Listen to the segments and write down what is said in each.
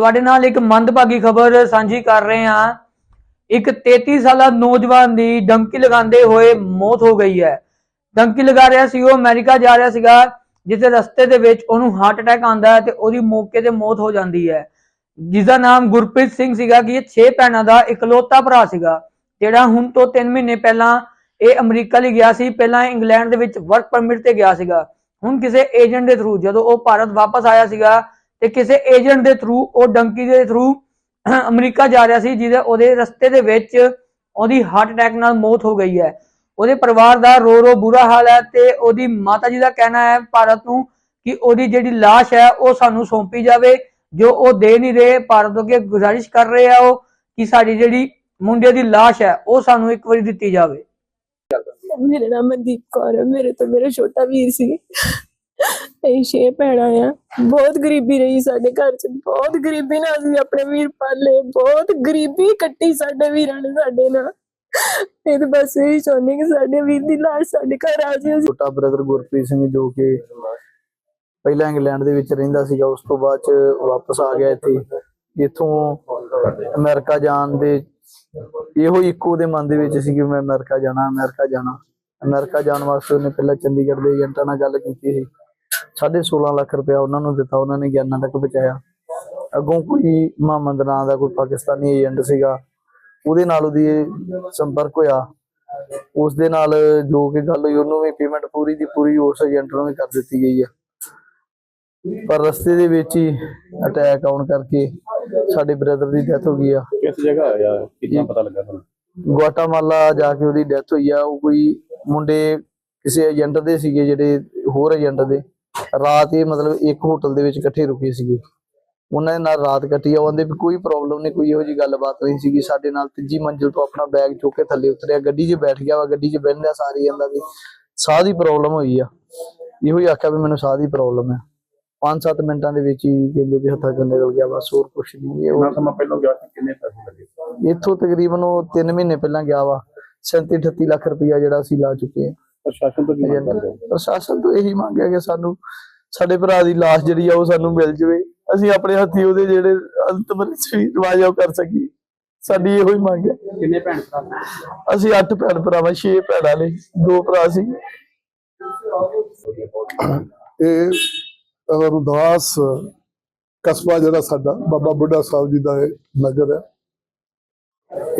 ਤੁਹਾਡੇ ਨਾਲ ਇੱਕ ਮੰਦਭਾਗੀ ਖਬਰ ਸਾਂਝੀ ਕਰ ਰਹੇ ਹਾਂ। ਇੱਕ 33 ਸਾਲਾ ਨੌਜਵਾਨ ਦੀ ਡੰਕੀ ਲਗਾਉਂਦੇ ਹੋਏ ਮੌਤ ਹੋ ਗਈ ਹੈ। ਡੰਕੀ ਲਗਾ ਰਿਹਾ ਸੀ, ਉਹ ਅਮਰੀਕਾ ਜਾ ਰਿਹਾ ਸੀਗਾ, ਜਿੱਥੇ ਰਸਤੇ ਦੇ ਵਿੱਚ ਉਹਨੂੰ ਹਾਰਟ ਅਟੈਕ ਆਉਂਦਾ ਹੈ ਤੇ ਉਹਦੀ ਮੌਕੇ ਤੇ ਮੌਤ ਹੋ ਜਾਂਦੀ ਹੈ। ਜਿਸ ਦਾ ਨਾਮ ਗੁਰਪ੍ਰੀਤ ਸਿੰਘ ਸੀਗਾ ਕਿ ਇਹ 6 ਭੈਣਾਂ ਦਾ ਇਕਲੌਤਾ ਭਰਾ ਸੀਗਾ, ਜਿਹੜਾ ਹੁਣ ਤੋਂ 3 ਮਹੀਨੇ ਪਹਿਲਾਂ ਇਹ ਅਮਰੀਕਾ ਲਈ ਗਿਆ ਸੀ, ਪਹਿਲਾਂ ਇੰਗਲੈਂਡ ਦੇ ਵਿੱਚ ਵਰਕ ਪਰਮਿਟ ਤੇ ਗਿਆ ਸੀਗਾ। ਹੁਣ ਕਿਸੇ ਏਜੰਟ ਦੇ ਥਰੂ ਜਦੋਂ ਉਹ ਭਾਰਤ ਵਾਪਸ ਆਇਆ ਸੀਗਾ ਤੇ ਕਿਸੇ ਏਜੰਟ ਦੇ ਥਰੂ ਉਹ ਡੰਕੀ ਦੇ ਥਰੂ ਅਮਰੀਕਾ ਜਾ ਰਿਹਾ ਸੀ ਜਿਹਦੇ ਉਹਦੇ ਰਸਤੇ ਦੇ ਵਿੱਚ ਉਹਦੀ ਹਾਰਟ ਅਟੈਕ ਨਾਲ ਮੌਤ ਹੋ ਗਈ ਹੈ ਉਹਦੇ ਪਰਿਵਾਰ ਦਾ ਰੋ ਰੋ ਬੁਰਾ ਹਾਲ ਹੈ ਤੇ ਉਹਦੀ ਮਾਤਾ ਜੀ ਦਾ ਕਹਿਣਾ ਹੈ ਭਾਰਤ ਨੂੰ ਕਿ ਉਹਦੀ ਜਿਹੜੀ লাশ ਹੈ ਉਹ ਸਾਨੂੰ ਸੌਂਪੀ ਜਾਵੇ ਜੋ ਉਹ ਦੇ ਨਹੀਂ ਰਹੇ ਭਾਰਤ ਤੋਂ ਅੱਗੇ ਗੁਜ਼ਾਰਿਸ਼ ਕਰ ਰਹੇ ਆ ਉਹ ਕਿ ਸਾਡੀ ਜਿਹੜੀ ਮੁੰਡੇ ਦੀ লাশ ਹੈ ਉਹ ਸਾਨੂੰ ਇੱਕ ਵਾਰੀ ਦਿੱਤੀ ਜਾਵੇ ਮੇਰਾ ਨਾਮ ਮਨਦੀਪ ਕੌਰ ਹੈ ਮੇਰੇ ਤੋਂ ਮੇਰਾ ਛੋਟਾ ਵੀਰ ਸੀ ਅਸੀਂ ਛੇ ਭੈਣਾਂ ਆ। ਬਹੁਤ ਗਰੀਬੀ ਰਹੀ ਸਾਡੇ ਘਰ 'ਚ। ਬਹੁਤ ਗਰੀਬੀ ਨਾਲ ਅਸੀਂ ਆਪਣੇ ਵੀਰ ਪਾਲੇ। ਬਹੁਤ ਗਰੀਬੀ ਕੱਟੀ ਸਾਡੇ ਵੀਰਾਂ ਨੇ ਸਾਡੇ ਨਾਲ। ਇਹ ਤਾਂ ਬਸ ਇਹੀ ਚਾਹੁੰਦੇ ਕਿ ਸਾਡੇ ਵੀਰ ਦੀ ਲਾਸ਼ ਸਾਡੇ ਘਰ ਆ ਜਾਏ ਛੋਟਾ ਬ੍ਰਦਰ ਗੁਰਪ੍ਰੀਤ ਸਿੰਘ ਜੋ ਕਿ ਪਹਿਲਾਂ ਇੰਗਲੈਂਡ ਦੇ ਵਿੱਚ ਰਹਿੰਦਾ ਸੀਗਾ, ਉਸ ਤੋਂ ਬਾਅਦ ਚ ਵਾਪਸ ਆ ਗਿਆ ਇੱਥੇ। ਇੱਥੋਂ ਅਮਰੀਕਾ ਜਾਣ ਦੇ ਇਹੋ ਇੱਕੋ ਦੇ ਮਨ ਦੇ ਵਿੱਚ ਸੀ ਕਿ ਮੈਂ ਅਮਰੀਕਾ ਜਾਣਾ ਅਮਰੀਕਾ ਜਾਣਾ। ਅਮਰੀਕਾ ਜਾਣ ਵਾਸਤੇ ਉਹਨੇ ਪਹਿਲਾਂ ਚੰਡੀਗੜ੍ਹ ਦੇ ਏਜੰਟਾਂ ਨਾਲ ਗੱਲ ਕੀਤੀ ਸੀ। 16.5 ਲੱਖ ਰੁਪਇਆ ਉਹਨਾਂ ਨੂੰ ਦਿੱਤਾ ਉਹਨਾਂ ਨੇ ਗਿਆਨਾਂ ਤੱਕ ਪਹੁੰਚਾਇਆ। ਅੱਗੋਂ ਕੋਈ ਮੁਹੰਮਦ ਨਾਂ ਦਾ ਕੋਈ ਪਾਕਿਸਤਾਨੀ ਏਜੰਟ ਸੀਗਾ ਉਹਦੇ ਨਾਲ ਉਹਦੀ ਸੰਪਰਕ ਹੋਇਆ। ਉਸ ਦੇ ਨਾਲ ਜੋ ਕਿ ਗੱਲ ਹੋਈ ਉਹਨੂੰ ਵੀ ਪੇਮੈਂਟ ਪੂਰੀ ਦੀ ਪੂਰੀ ਉਸ ਏਜੰਟ ਨੂੰ ਵੀ ਕਰ ਦਿੱਤੀ ਗਈ ਆ। ਪਰ ਰਸਤੇ ਦੇ ਵਿੱਚ ਹੀ ਅਟੈਕ ਆਉਣ ਕਰਕੇ ਸਾਡੇ ਬ੍ਰਦਰ ਦੀ ਡੈਥ ਹੋ ਗਈ ਆ। ਕਿਸ ਜਗ੍ਹਾ ਹੋਇਆ? ਕਿੰਨਾ ਪਤਾ ਲੱਗਾ ਤੁਹਾਨੂੰ? ਗੁਆਟਾਮਾਲਾ ਜਾ ਕੇ ਉਹਦੀ ਡੈਥ ਹੋਈ ਆ। ਉਹ ਕੋਈ ਮੁੰਡੇ ਕਿਸੇ ਏਜੰਟ ਦੇ ਸੀਗੇ ਜਿਹੜੇ ਹੋਰ ਏਜੰਟ ਦੇ। ਰਾਤ ਇਹ ਮਤਲਬ ਇੱਕ ਹੋਟਲ ਦੇ ਵਿੱਚ ਇਕੱਠੇ ਰੁਕੇ ਸੀਗੇ। ਉਹਨਾਂ ਦੇ ਨਾਲ ਰਾਤ ਕੱਟੀ ਆ ਉਹਦੇ ਵੀ ਕੋਈ ਪ੍ਰੋਬਲਮ ਨਹੀਂ ਕੋਈ ਇਹੋ ਜੀ ਗੱਲਬਾਤ ਨਹੀਂ ਸੀਗੀ। ਸਾਡੇ ਨਾਲ ਤੀਜੀ ਮੰਜ਼ਿਲ ਤੋਂ ਆਪਣਾ ਬੈਗ ਚੁੱਕ ਕੇ ਥੱਲੇ ਉਤਰਿਆ। ਗੱਡੀ 'ਚ ਬੈਠ ਗਿਆ ਵਾ ਗੱਡੀ 'ਚ ਬਹਿੰਦਿਆਂ ਸਾਰੀ ਜਾਂਦਾ ਵੀ ਸਾਹ ਦੀ ਪ੍ਰੋਬਲਮ ਹੋਈ ਆ। ਇਹੋ ਹੀ ਆਖਿਆ ਵੀ ਮੈਨੂੰ ਸਾਹ ਦੀ ਪ੍ਰੋਬਲਮ ਹੈ 5-7 ਮਿੰਟਾਂ ਦੇ ਵਿੱਚ ਹੀ ਕਹਿੰਦੇ ਵੀ ਹੱਥਾਂ ਚੋਂ ਨਿਕਲ ਗਿਆ ਬਸ ਹੋਰ ਕੁਛ ਨਹੀਂ। ਇਹ ਕਿੰਨਾ ਉਹ- ਸਮਾਂ ਪਹਿਲਾਂ ਗਿਆ ਸੀ ਕਿੰਨੇ ਪੈਸੇ ਲੱਗੇ? ਇੱਥੋਂ ਤਕਰੀਬਨ ਉਹ 3 ਮਹੀਨੇ ਪਹਿਲਾਂ ਗਿਆ ਵਾ। 37 38 ਲੱਖ ਰੁਪਇਆ ਜਿਹੜਾ ਅਸੀਂ ਲਾ ਚੁੱਕੇ ਹਾਂ ਪ੍ਰਸ਼ਾਸਨ ਤੋਂ ਕੀ ਮੰਗ ਕਰਦੇ ਹੋ? ਪ੍ਰਸ਼ਾਸਨ ਤੋਂ ਇਹੀ ਮੰਗਿਆ ਕਿ ਸਾਨੂੰ ਸਾਡੇ ਭਰਾ ਦੀ লাশ ਜਿਹੜੀ ਆ ਉਹ ਸਾਨੂੰ ਮਿਲ ਜਵੇ। ਅਸੀਂ ਆਪਣੇ ਹੱਥੀ ਉਹਦੇ ਜਿਹੜੇ ਅੰਤਮ ਰਿਵਾਜ ਉਹ ਕਰ ਸਕੀਏ। ਸਾਡੀ ਇਹੋ ਹੀ ਮੰਗ ਹੈ। ਕਿੰਨੇ ਭੈਣ ਭਰਾ? ਅਸੀਂ ਅੱਠ ਭੈਣ ਭਰਾਵਾਂ ਛੇ ਭੈਣਾਂ ਨੇ ਦੋ ਭਰਾ ਸੀ। ਇਹ ਰੁਦਾਸ ਕਸਬਾ ਜਿਹੜਾ ਸਾਡਾ ਬਾਬਾ ਬੁੱਢਾ ਸਾਹਿਬ ਜੀ ਦਾ ਨਗਰ ਹੈ।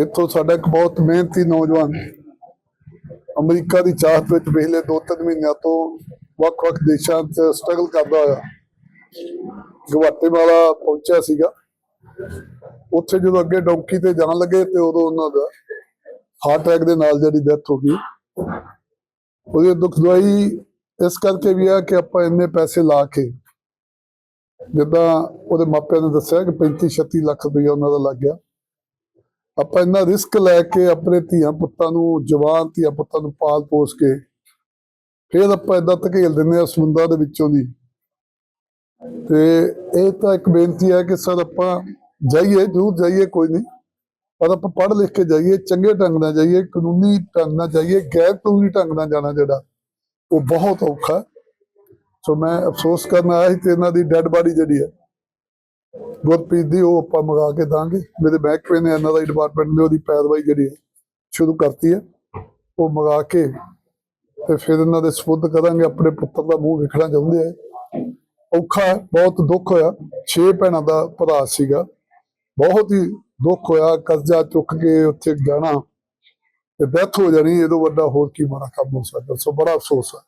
ਇੱਥੋਂ ਸਾਡਾ ਇੱਕ ਬਹੁਤ ਮਿਹਨਤੀ ਨੌਜਵਾਨ ਅਮਰੀਕਾ ਦੀ ਚਾਹਤ ਵਿੱਚ ਪਿਛਲੇ 2-3 ਮਹੀਨਿਆਂ ਤੋਂ ਵੱਖ-ਵੱਖ ਦੇਸ਼ਾਂ 'ਚ ਸਟਰਗਲ ਕਰਦਾ ਹੋਇਆ। ਗਵਾਟੇਮਾਲਾ ਪਹੁੰਚਿਆ ਸੀਗਾ। ਉੱਥੇ ਜਦੋਂ ਅੱਗੇ ਡੌਂਕੀ ਤੇ ਜਾਣ ਲੱਗੇ ਤੇ ਉਦੋਂ ਉਹਨਾਂ ਦਾ ਹਾਰਟ ਅਟੈਕ ਦੇ ਨਾਲ ਜਿਹੜੀ ਡੈਥ ਹੋ ਗਈ। ਉਹਦੀ ਦੁਖਦਾਈ ਇਸ ਕਰਕੇ ਵੀ ਆ ਕਿ ਆਪਾਂ ਇੰਨੇ ਪੈਸੇ ਲਾ ਕੇ ਜਿੱਦਾਂ ਉਹਦੇ ਮਾਪਿਆਂ ਨੇ ਦੱਸਿਆ ਕਿ 35 36 ਲੱਖ ਰੁਪਇਆ ਉਹਨਾਂ ਦਾ ਲੱਗ ਗਿਆ। ਆਪਾਂ ਇੰਨਾ ਰਿਸਕ ਲੈ ਕੇ ਆਪਣੇ ਧੀਆਂ ਪੁੱਤਾਂ ਨੂੰ, ਜਵਾਨ ਧੀਆਂ ਪੁੱਤਾਂ ਨੂੰ ਪਾਲ ਪੋਸ ਕੇ ਫਿਰ ਆਪਾਂ ਇਦਾਂ ਧਕੇਲ ਦਿੰਦੇ ਆ ਸਮੁੰਦਰ ਦੇ ਵਿੱਚੋਂ ਦੀ। ਤੇ ਇਹ ਤਾਂ ਇੱਕ ਬੇਨਤੀ ਹੈ ਕਿ ਸਰ ਆਪਾਂ ਜਾਈਏ, ਜ਼ਰੂਰ ਜਾਈਏ ਕੋਈ ਨਹੀਂ, ਪਰ ਆਪਾਂ ਪੜ੍ਹ ਲਿਖ ਕੇ ਜਾਈਏ, ਚੰਗੇ ਢੰਗ ਨਾਲ ਜਾਈਏ, ਕਾਨੂੰਨੀ ਢੰਗ ਨਾਲ ਜਾਈਏ, ਗੈਰ ਕਾਨੂੰਨੀ ਢੰਗ ਨਾਲ ਜਾਣਾ ਜਿਹੜਾ, ਉਹ ਬਹੁਤ ਔਖਾ। ਸੋ ਮੈਂ ਅਫਸੋਸ ਕਰਨ ਆਇਆ ਸੀ ਤੇ ਇਹਨਾਂ ਦੀ ਡੈੱਡ ਬਾਡੀ ਜਿਹੜੀ ਹੈ ਗੁਰਪ੍ਰੀਤ ਦੀ ਉਹ ਆਪਾਂ ਮੰਗਾ ਕੇ ਦਾਂਗੇ। ਮੇਰੇ ਮਹਿਕਮੇ ਨੇ ਇਹਨਾਂ ਦਾ ਡਿਪਾਰਟਮੈਂਟ ਨੇ ਉਹਦੀ ਪੈਰਵਾਈ ਜਿਹੜੀ ਹੈ, ਸ਼ੁਰੂ ਕਰਤੀ ਹੈ। ਉਹ ਮੰਗਾ ਕੇ ਤੇ ਫਿਰ ਇਹਨਾਂ ਦੇ ਸਪੁੱਧ ਕਰਾਂਗੇ, ਆਪਣੇ ਪੁੱਤਰ ਦਾ ਮੂੰਹ ਵੇਖਣਾ ਚਾਹੁੰਦੇ ਆ। ਔਖਾ ਬਹੁਤ ਦੁੱਖ ਹੋਇਆ। ਛੇ ਭੈਣਾਂ ਦਾ ਭਰਾ ਸੀਗਾ। ਬਹੁਤ ਹੀ ਦੁੱਖ ਹੋਇਆ, ਕਰਜ਼ਾ ਚੁੱਕ ਕੇ ਉੱਥੇ ਜਾਣਾ। ਤੇ ਡੈਥ ਹੋ ਜਾਣੀ, ਇਹਦੋਂ ਵੱਡਾ ਹੋਰ ਕੀ ਮਾੜਾ ਕੰਮ ਹੋ ਸਕਦਾ? ਸੋ ਬੜਾ ਅਫਸੋਸ ਹੈ।